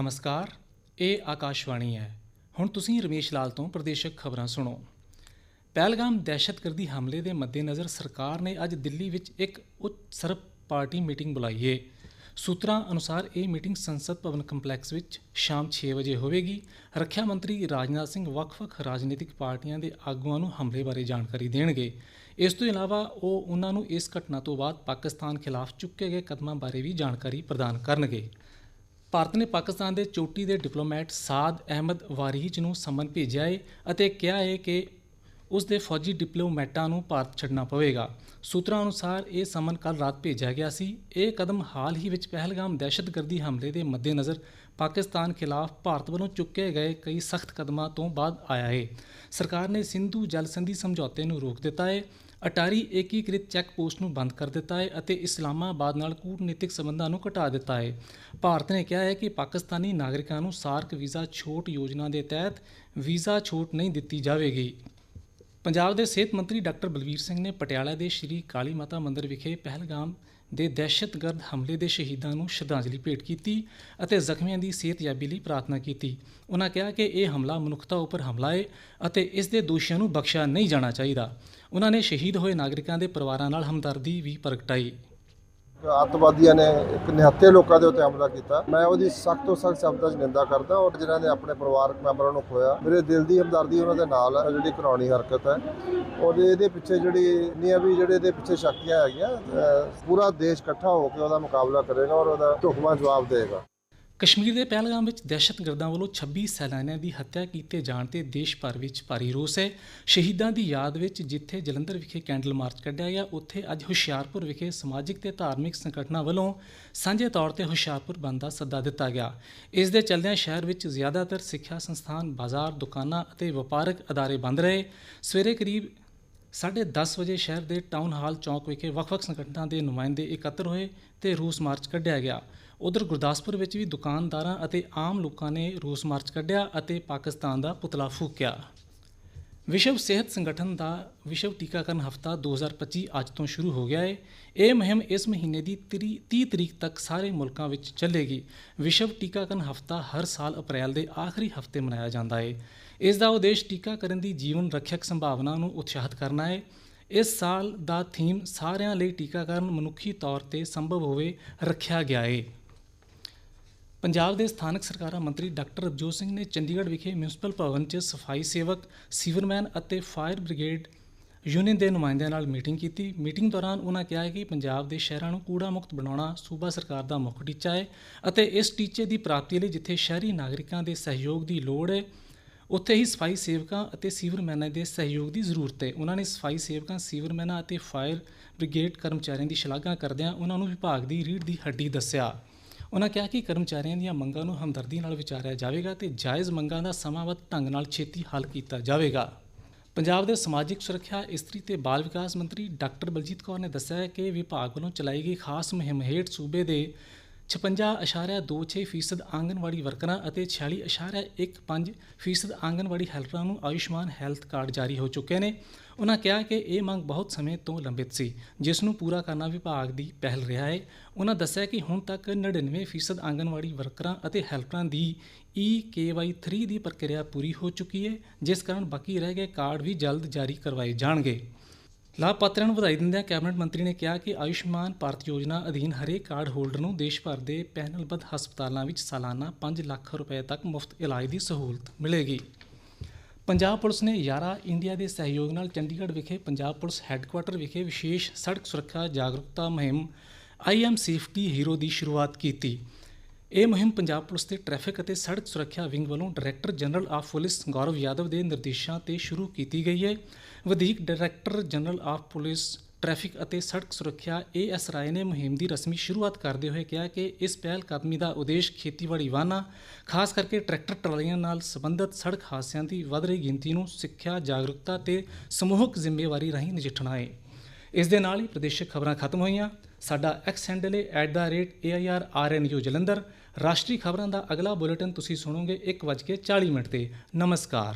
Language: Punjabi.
ਨਮਸਕਾਰ, ਇਹ ਆਕਾਸ਼ਵਾਣੀ ਹੈ। ਹੁਣ ਤੁਸੀਂ ਰਮੇਸ਼ ਲਾਲ ਤੋਂ ਪ੍ਰਦੇਸ਼ਕ ਖਬਰਾਂ ਸੁਣੋ। ਪਹਿਲਗਾਮ ਦਹਿਸ਼ਤਗਰਦੀ ਹਮਲੇ ਦੇ ਮੱਦੇਨਜ਼ਰ ਸਰਕਾਰ ਨੇ ਅੱਜ ਦਿੱਲੀ ਵਿੱਚ ਇੱਕ ਉੱਚ ਸਰਬ ਪਾਰਟੀ ਮੀਟਿੰਗ ਬੁਲਾਈ ਹੈ। ਸੂਤਰਾਂ ਅਨੁਸਾਰ ਇਹ ਮੀਟਿੰਗ ਸੰਸਦ ਭਵਨ ਕੰਪਲੈਕਸ ਵਿੱਚ ਸ਼ਾਮ 6 ਵਜੇ ਹੋਵੇਗੀ। ਰੱਖਿਆ ਮੰਤਰੀ ਰਾਜਨਾਥ ਸਿੰਘ ਵੱਖ-ਵੱਖ ਰਾਜਨੀਤਿਕ ਪਾਰਟੀਆਂ ਦੇ ਆਗੂਆਂ ਨੂੰ ਹਮਲੇ ਬਾਰੇ ਜਾਣਕਾਰੀ ਦੇਣਗੇ। ਇਸ ਤੋਂ ਇਲਾਵਾ ਉਹ ਉਹਨਾਂ ਨੂੰ ਇਸ ਘਟਨਾ ਤੋਂ ਬਾਅਦ ਪਾਕਿਸਤਾਨ ਖਿਲਾਫ ਚੁੱਕੇ ਗਏ ਕਦਮਾਂ ਬਾਰੇ ਵੀ ਜਾਣਕਾਰੀ ਪ੍ਰਦਾਨ ਕਰਨਗੇ। ਭਾਰਤ ਨੇ ਪਾਕਿਸਤਾਨ ਦੇ ਚੋਟੀ ਦੇ ਡਿਪਲੋਮੈਟ ਸਾਦ ਅਹਿਮਦ ਵਾਰੀਜ ਨੂੰ ਸਮਨ ਭੇਜਿਆ ਹੈ ਅਤੇ ਕਿਹਾ ਹੈ ਕਿ ਉਸ ਦੇ ਫੌਜੀ ਡਿਪਲੋਮੈਟਾਂ ਨੂੰ ਭਾਰਤ ਛੱਡਣਾ ਪਵੇਗਾ। ਸੂਤਰਾਂ ਅਨੁਸਾਰ ਇਹ ਸਮਨ ਕੱਲ ਰਾਤ ਭੇਜਿਆ ਗਿਆ ਸੀ। ਇਹ ਕਦਮ ਹਾਲ ਹੀ ਵਿੱਚ ਪਹਿਲਗਾਮ ਦਹਿਸ਼ਤਗਰਦੀ ਹਮਲੇ ਦੇ ਮੱਦੇਨਜ਼ਰ ਪਾਕਿਸਤਾਨ ਖਿਲਾਫ ਭਾਰਤ ਵੱਲੋਂ ਚੁੱਕੇ ਗਏ ਕਈ ਸਖਤ ਕਦਮਾਂ ਤੋਂ ਬਾਅਦ ਆਇਆ ਹੈ ਸਰਕਾਰ ਨੇ ਸਿੰਧੂ ਜਲ ਸੰਧੀ ਸਮਝੌਤੇ ਨੂੰ ਰੋਕ ਦਿੱਤਾ ਹੈ ਅਟਾਰੀ ਏਕੀਕ੍ਰਿਤ ਚੈੱਕ ਪੋਸਟ ਨੂੰ ਬੰਦ ਕਰ ਦਿੱਤਾ ਹੈ ਅਤੇ ਇਸਲਾਮਾਬਾਦ ਨਾਲ ਕੂਟਨੀਤਿਕ ਸਬੰਧਾਂ ਨੂੰ ਘਟਾ ਦਿੱਤਾ ਹੈ। ਭਾਰਤ ਨੇ ਕਿਹਾ ਹੈ ਕਿ ਪਾਕਿਸਤਾਨੀ ਨਾਗਰਿਕਾਂ ਨੂੰ ਸਾਰਕ ਵੀਜ਼ਾ ਛੋਟ ਯੋਜਨਾ ਦੇ ਤਹਿਤ ਵੀਜ਼ਾ ਛੋਟ ਨਹੀਂ ਦਿੱਤੀ ਜਾਵੇਗੀ। ਪੰਜਾਬ ਦੇ ਸਿਹਤ ਮੰਤਰੀ ਡਾਕਟਰ ਬਲਵੀਰ ਸਿੰਘ ਨੇ ਪਟਿਆਲਾ ਦੇ ਸ਼੍ਰੀ ਕਾਲੀ ਮਾਤਾ ਮੰਦਿਰ ਵਿਖੇ ਪਹਿਲਗਾਮ ਦੇ ਦਹਿਸ਼ਤਗਰਦ ਹਮਲੇ ਦੇ ਸ਼ਹੀਦਾਂ ਨੂੰ ਸ਼ਰਧਾਂਜਲੀ ਭੇਟ ਕੀਤੀ ਅਤੇ ਜ਼ਖਮੀਆਂ ਦੀ ਸਿਹਤਯਾਬੀ ਲਈ ਪ੍ਰਾਰਥਨਾ ਕੀਤੀ। ਉਹਨਾਂ ਕਿਹਾ ਕਿ ਇਹ ਹਮਲਾ ਮਨੁੱਖਤਾ ਉੱਪਰ ਹਮਲਾ ਹੈ ਅਤੇ ਇਸ ਦੇ ਦੋਸ਼ੀਆਂ ਨੂੰ ਬਖਸ਼ਿਆ ਨਹੀਂ ਜਾਣਾ ਚਾਹੀਦਾ। ਉਹਨਾਂ ਨੇ ਸ਼ਹੀਦ ਹੋਏ ਨਾਗਰਿਕਾਂ ਦੇ ਪਰਿਵਾਰਾਂ ਨਾਲ ਹਮਦਰਦੀ ਵੀ ਪ੍ਰਗਟਾਈ। ਅੱਤਵਾਦੀਆਂ ਨੇ ਇੱਕ ਨਿਹੱਤੇ ਲੋਕਾਂ ਦੇ ਉੱਤੇ ਹਮਲਾ ਕੀਤਾ। ਮੈਂ ਉਹਦੀ ਸਖਤ ਤੋਂ ਸਖਤ ਸ਼ਬਦਾਂ 'ਚ ਨਿੰਦਾ ਕਰਦਾ ਔਰ ਜਿਨ੍ਹਾਂ ਨੇ ਆਪਣੇ ਪਰਿਵਾਰਕ ਮੈਂਬਰਾਂ ਨੂੰ ਖੋਇਆ। ਮੇਰੇ ਦਿਲ ਦੀ ਹਮਦਰਦੀ ਉਹਨਾਂ ਦੇ ਨਾਲ ਹੈ ਜਿਹੜੀ ਕਰਾਉਣੀ ਹਰਕਤ ਹੈ। ਔਰ ਇਹਦੇ ਪਿੱਛੇ ਜਿਹੜੀ ਇੰਨੀਆਂ ਵੀ ਜਿਹੜੇ ਇਹਦੇ ਪਿੱਛੇ ਸ਼ਕਤੀਆਂ ਹੈਗੀਆਂ ਪੂਰਾ ਦੇਸ਼ ਇਕੱਠਾ ਹੋ ਕੇ ਉਹਦਾ ਮੁਕਾਬਲਾ ਕਰੇਗਾ ਔਰ ਉਹਦਾ ਢੁਕਵਾਂ ਜਵਾਬ ਦੇਗਾ। ਕਸ਼ਮੀਰ ਦੇ ਪਹਿਲਗਾਮ ਵਿੱਚ ਦਹਿਸ਼ਤਗਰਦਾਂ ਵੱਲੋਂ 26 ਸੈਲਾਨੀਆਂ ਦੀ ਹੱਤਿਆ ਕੀਤੇ ਜਾਣ ਤੇ ਦੇਸ਼ ਭਰ ਵਿੱਚ ਭਾਰੀ ਰੋਸ ਹੈ। ਸ਼ਹੀਦਾਂ ਦੀ ਯਾਦ ਵਿੱਚ ਜਿੱਥੇ ਜਲੰਧਰ ਵਿਖੇ ਕੈਂਡਲ ਮਾਰਚ ਕੱਢਿਆ ਗਿਆ, ਉੱਥੇ ਅੱਜ ਹੁਸ਼ਿਆਰਪੁਰ ਵਿਖੇ ਸਮਾਜਿਕ ਤੇ ਧਾਰਮਿਕ ਸੰਗਠਨਾਂ ਵੱਲੋਂ ਸਾਂਝੇ ਤੌਰ ਤੇ ਹੁਸ਼ਿਆਰਪੁਰ ਬੰਦ ਦਾ ਸੱਦਾ ਦਿੱਤਾ ਗਿਆ। ਇਸ ਦੇ ਚੱਲਦਿਆਂ ਸ਼ਹਿਰ ਵਿੱਚ ਜ਼ਿਆਦਾਤਰ ਸਿੱਖਿਆ ਸੰਸਥਾਨ, ਬਾਜ਼ਾਰ, ਦੁਕਾਨਾਂ ਅਤੇ ਵਪਾਰਕ ਅਦਾਰੇ ਬੰਦ ਰਹੇ। ਸਵੇਰੇ ਕਰੀਬ ਸਾਢੇ 10 ਵਜੇ ਸ਼ਹਿਰ ਦੇ ਟਾਊਨ ਹਾਲ ਚੌਕ ਵਿਖੇ ਵੱਖ-ਵੱਖ ਸੰਗਠਨਾਂ ਦੇ ਨੁਮਾਇੰਦੇ ਇਕੱਤਰ ਹੋਏ ਤੇ ਰੂਸ ਮਾਰਚ ਕੱਢਿਆ ਗਿਆ। ਉਧਰ ਗੁਰਦਾਸਪੁਰ ਵਿੱਚ ਵੀ ਦੁਕਾਨਦਾਰਾਂ ਅਤੇ ਆਮ ਲੋਕਾਂ ਨੇ ਰੂਸ ਮਾਰਚ ਕੱਢਿਆ ਅਤੇ ਪਾਕਿਸਤਾਨ ਦਾ ਪੁਤਲਾ ਫੂਕਿਆ। ਵਿਸ਼ਵ ਸਿਹਤ ਸੰਗਠਨ ਦਾ ਵਿਸ਼ਵ ਟੀਕਾਕਰਨ ਹਫਤਾ 2025 ਅੱਜ ਤੋਂ ਸ਼ੁਰੂ ਹੋ ਗਿਆ ਹੈ ਇਹ ਮੁਹਿੰਮ ਇਸ ਮਹੀਨੇ ਦੀ 30 ਤਰੀਕ ਤੱਕ ਸਾਰੇ ਮੁਲਕਾਂ ਵਿੱਚ ਚੱਲੇਗੀ। ਵਿਸ਼ਵ ਟੀਕਾਕਰਨ ਹਫਤਾ ਹਰ ਸਾਲ ਅਪ੍ਰੈਲ ਦੇ ਆਖਰੀ ਹਫ਼ਤੇ ਮਨਾਇਆ ਜਾਂਦਾ ਹੈ ਇਸ ਦਾ ਉਦੇਸ਼ ਟੀਕਾਕਰਨ ਦੀ ਜੀਵਨ ਰੱਖਿਅਕ ਸੰਭਾਵਨਾ ਨੂੰ ਉਤਸ਼ਾਹਿਤ ਕਰਨਾ ਹੈ ਇਸ ਸਾਲ ਦਾ ਥੀਮ ਸਾਰਿਆਂ ਲਈ ਟੀਕਾਕਰਨ ਮਨੁੱਖੀ ਤੌਰ ਤੇ ਸੰਭਵ ਹੋਵੇ, ਰੱਖਿਆ ਗਿਆ ਹੈ ਪੰਜਾਬ ਦੇ ਸਥਾਨਕ ਸਰਕਾਰਾਂ ਮੰਤਰੀ ਡਾਕਟਰ ਰਵਜੋਤ ਸਿੰਘ ਨੇ ਚੰਡੀਗੜ੍ਹ ਵਿਖੇ ਮਿਊਨਿਸਪਲ ਭਵਨ 'ਚ ਸਫ਼ਾਈ ਸੇਵਕ, ਸੀਵਰਮੈਨ ਅਤੇ ਫਾਇਰ ਬ੍ਰਿਗੇਡ ਯੂਨੀਅਨ ਦੇ ਨੁਮਾਇੰਦਿਆਂ ਨਾਲ ਮੀਟਿੰਗ ਕੀਤੀ। ਮੀਟਿੰਗ ਦੌਰਾਨ ਉਹਨਾਂ ਕਿਹਾ ਕਿ ਪੰਜਾਬ ਦੇ ਸ਼ਹਿਰਾਂ ਨੂੰ ਕੂੜਾ ਮੁਕਤ ਬਣਾਉਣਾ ਸੂਬਾ ਸਰਕਾਰ ਦਾ ਮੁੱਖ ਟੀਚਾ ਹੈ ਅਤੇ ਇਸ ਟੀਚੇ ਦੀ ਪ੍ਰਾਪਤੀ ਲਈ ਜਿੱਥੇ ਸ਼ਹਿਰੀ ਨਾਗਰਿਕਾਂ ਦੇ ਸਹਿਯੋਗ ਦੀ ਲੋੜ ਹੈ ਉੱਥੇ ਹੀ ਸਫ਼ਾਈ ਸੇਵਕਾਂ ਅਤੇ ਸੀਵਰਮੈਨਾਂ ਦੇ ਸਹਿਯੋਗ ਦੀ ਜ਼ਰੂਰਤ ਹੈ ਉਹਨਾਂ ਨੇ ਸਫ਼ਾਈ ਸੇਵਕਾਂ, ਸੀਵਰਮੈਨਾਂ ਅਤੇ ਫਾਇਰ ਬ੍ਰਿਗੇਡ ਕਰਮਚਾਰੀਆਂ ਦੀ ਸ਼ਲਾਘਾ ਕਰਦਿਆਂ ਉਹਨਾਂ ਨੂੰ ਵਿਭਾਗ ਦੀ ਰੀੜ ਦੀ ਹੱਡੀ ਦੱਸਿਆ। ਉਹਨਾਂ ਕਿਹਾ ਕਿ ਕਰਮਚਾਰੀਆਂ ਦੀਆਂ ਮੰਗਾਂ ਨੂੰ ਹਮਦਰਦੀ ਨਾਲ ਵਿਚਾਰਿਆ ਜਾਵੇਗਾ ਤੇ ਜਾਇਜ਼ ਮੰਗਾਂ ਦਾ ਸਮਾਂਬੱਧ ਢੰਗ ਨਾਲ ਛੇਤੀ ਹੱਲ ਕੀਤਾ ਜਾਵੇਗਾ। ਪੰਜਾਬ ਦੇ ਸਮਾਜਿਕ ਸੁਰੱਖਿਆ, ਇਸਤਰੀ ਤੇ ਬਾਲ ਵਿਕਾਸ ਮੰਤਰੀ ਡਾਕਟਰ ਬਲਜੀਤ ਕੌਰ ਨੇ ਦੱਸਿਆ ਕਿ ਵਿਭਾਗ ਵੱਲੋਂ ਚਲਾਈ ਗਈ ਖਾਸ ਮੁਹਿੰਮ ਹੇਠ ਸੂਬੇ ਦੇ 56.26% ਫੀਸਦ ਆਂਗਨਵਾੜੀ ਵਰਕਰਾਂ ਅਤੇ 46.15% ਫੀਸਦ ਆਂਗਨਵਾੜੀ ਹੈਲਪਰਾਂ ਨੂੰ ਆਯੁਸ਼ਮਾਨ ਹੈਲਥ ਕਾਰਡ ਜਾਰੀ ਹੋ ਚੁੱਕੇ ਨੇ। ਉਹਨਾਂ ਕਿਹਾ ਕਿ ਇਹ ਮੰਗ ਬਹੁਤ ਸਮੇਂ ਤੋਂ ਲੰਬਿਤ ਸੀ, ਜਿਸ ਨੂੰ ਪੂਰਾ ਕਰਨਾ ਵਿਭਾਗ ਦੀ ਪਹਿਲ ਰਿਹਾ ਹੈ ਉਹਨਾਂ ਦੱਸਿਆ ਕਿ ਹੁਣ ਤੱਕ 99% ਫੀਸਦ ਆਂਗਨਵਾੜੀ ਵਰਕਰਾਂ ਅਤੇ ਹੈਲਪਰਾਂ ਦੀ EKY3 ਦੀ ਪ੍ਰਕਿਰਿਆ ਪੂਰੀ ਹੋ ਚੁੱਕੀ ਹੈ ਜਿਸ ਕਾਰਨ ਬਾਕੀ ਰਹਿ ਗਏ ਕਾਰਡ ਵੀ ਜਲਦ ਜਾਰੀ ਕਰਵਾਏ ਜਾਣਗੇ। ਲਾਭਪਾਤਰੀਆਂ ਨੂੰ ਵਧਾਈ ਦਿੰਦਿਆਂ ਕੈਬਨਿਟ ਮੰਤਰੀ ਨੇ ਕਿਹਾ ਕਿ ਆਯੁਸ਼ਮਾਨ ਭਾਰਤ ਯੋਜਨਾ ਅਧੀਨ ਹਰੇਕ ਕਾਰਡ ਹੋਲਡਰ ਨੂੰ ਦੇਸ਼ ਭਰ ਦੇ ਪਹਿਨਲਬੱਧ ਹਸਪਤਾਲਾਂ ਵਿੱਚ ਸਾਲਾਨਾ 5 ਲੱਖ ਰੁਪਏ ਤੱਕ ਮੁਫਤ ਇਲਾਜ ਦੀ ਸਹੂਲਤ ਮਿਲੇਗੀ। ਪੰਜਾਬ ਪੁਲਿਸ ਨੇ ਯਾਰਾ ਇੰਡੀਆ ਦੇ ਸਹਿਯੋਗ ਨਾਲ ਚੰਡੀਗੜ੍ਹ ਵਿਖੇ ਪੰਜਾਬ ਪੁਲਿਸ ਹੈੱਡਕੁਆਟਰ ਵਿਖੇ ਵਿਸ਼ੇਸ਼ ਸੜਕ ਸੁਰੱਖਿਆ ਜਾਗਰੂਕਤਾ ਮੁਹਿੰਮ ਆਈ ਐਮ ਸੇਫਟੀ ਹੀਰੋ ਦੀ ਸ਼ੁਰੂਆਤ ਕੀਤੀ। ਇਹ ਮੁਹਿੰਮ ਪੰਜਾਬ ਪੁਲਿਸ ਦੇ ਟ੍ਰੈਫਿਕ ਅਤੇ ਸੜਕ ਸੁਰੱਖਿਆ ਵਿੰਗ ਵੱਲੋਂ director general of police Gaurav Yadav ਦੇ ਨਿਰਦੇਸ਼ਾਂ ਤੇ ਸ਼ੁਰੂ ਕੀਤੀ ਗਈ ਹੈ। ਵਧੀਕ director general of police, traffic ਅਤੇ ਸੜਕ ਸੁਰੱਖਿਆ ਏਐਸ ਰਾਏ ਨੇ ਮੁਹਿੰਮ ਦੀ ਰਸਮੀ ਸ਼ੁਰੂਆਤ ਕਰਦੇ ਹੋਏ ਕਿਹਾ ਕਿ ਇਸ ਪਹਿਲ ਕਦਮੀ ਦਾ ਉਦੇਸ਼ ਖੇਤੀਬਾੜੀ ਵਾਹਨਾਂ, ਖਾਸ ਕਰਕੇ ਟਰੈਕਟਰ ਟਰਾਲੀਆਂ ਨਾਲ ਸੰਬੰਧਿਤ ਸੜਕ ਹਾਦਸਿਆਂ ਦੀ ਵਧ ਰਹੀ ਗਿਣਤੀ ਨੂੰ ਸਿੱਖਿਆ, ਜਾਗਰੂਕਤਾ ਤੇ ਸਮੂਹਕ ਜ਼ਿੰਮੇਵਾਰੀ ਰਾਹੀਂ ਨਜਿੱਠਣਾ ਹੈ ਇਸ ਦੇ ਨਾਲ ਹੀ ਪ੍ਰਦੇਸ਼ਕ ਖਬਰਾਂ ਖਤਮ ਹੋਈਆਂ। ਸਾਡਾ ਐਕਸ ਹੈਂਡਲ ਹੈ @airrnu ਜਲੰਧਰ। ਰਾਸ਼ਟਰੀ ਖਬਰਾਂ ਦਾ ਅਗਲਾ ਬੁਲੇਟਿਨ ਤੁਸੀਂ ਸੁਣੋਗੇ 1:40 ਮਿੰਟ ਤੇ। ਨਮਸਕਾਰ।